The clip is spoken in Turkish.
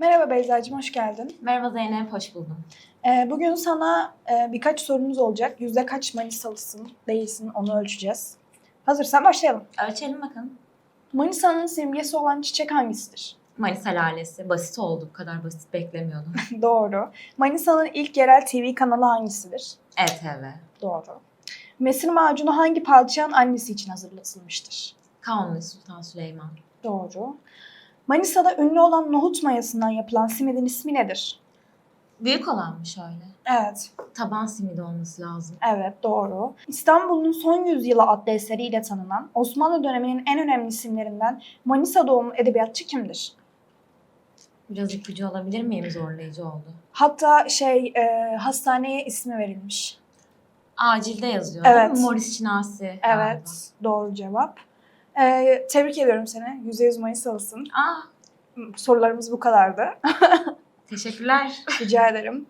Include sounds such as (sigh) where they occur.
Merhaba Beyza'cığım, hoş geldin. Merhaba Zeynep, hoş buldum. Ee, bugün sana e, birkaç sorumuz olacak. Yüzde kaç Manisalısın, değilsin onu ölçeceğiz. Hazırsan başlayalım. Ölçelim bakalım. Manisa'nın simgesi olan çiçek hangisidir? Manisa lalesi. Basit oldu. Bu kadar basit beklemiyordum. (laughs) Doğru. Manisa'nın ilk yerel TV kanalı hangisidir? ETV. Doğru. Mesir macunu hangi padişahın annesi için hazırlatılmıştır? Kanuni Sultan Süleyman. Doğru. Manisa'da ünlü olan nohut mayasından yapılan simidin ismi nedir? Büyük olan mı şöyle? Evet, Taban simidi olması lazım. evet doğru. İstanbul'un son yüzyılı adlı eseriyle tanınan Osmanlı döneminin en önemli isimlerinden Manisa doğumlu edebiyatçı kimdir? Biraz ipucu alabilir miyim? Zorlayıcı oldu. Hatta şey e, hastaneye ismi verilmiş. Acilde yazıyor Evet. değil mi? Morris Çinasi. galiba. Evet, doğru cevap. E, tebrik ediyorum seni. %100 Manisalısın. Aa, Sorularımız bu kadardı. (laughs) teşekkürler. Rica ederim.